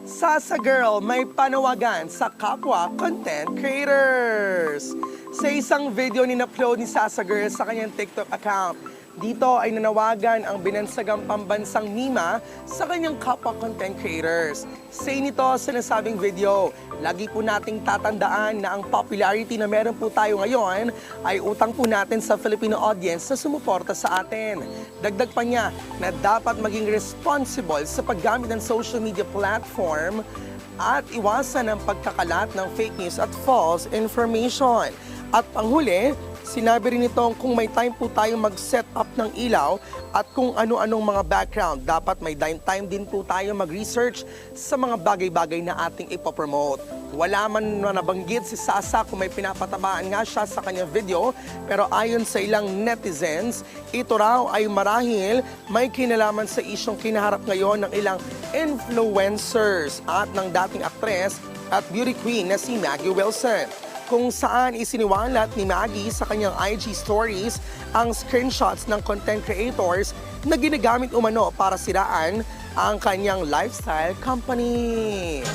Sasa Girl may panawagan sa kapwa content creators. Sa isang video ni upload ni Sasa Girl sa kanyang TikTok account, dito ay nanawagan ang binansagang pambansang Mima sa kanyang kapwa content creators. Say nito sa nasabing video, lagi po nating tatandaan na ang popularity na meron po tayo ngayon ay utang po natin sa Filipino audience na sumuporta sa atin. Dagdag pa niya na dapat maging responsible sa paggamit ng social media platform at iwasan ang pagkakalat ng fake news at false information. At panghuli, sinabi rin nitong kung may time po tayo mag-set up ng ilaw at kung ano-anong mga background, dapat may time din po tayo mag-research sa mga bagay-bagay na ating ipopromote. Wala man na nabanggit si Sasa kung may pinapatabaan nga siya sa kanyang video, pero ayon sa ilang netizens, ito raw ay marahil may kinalaman sa isyong kinaharap ngayon ng ilang influencers at ng dating aktres at beauty queen na si Maggie Wilson kung saan isiniwalat ni Maggie sa kanyang IG stories ang screenshots ng content creators na ginagamit umano para siraan ang kanyang lifestyle company.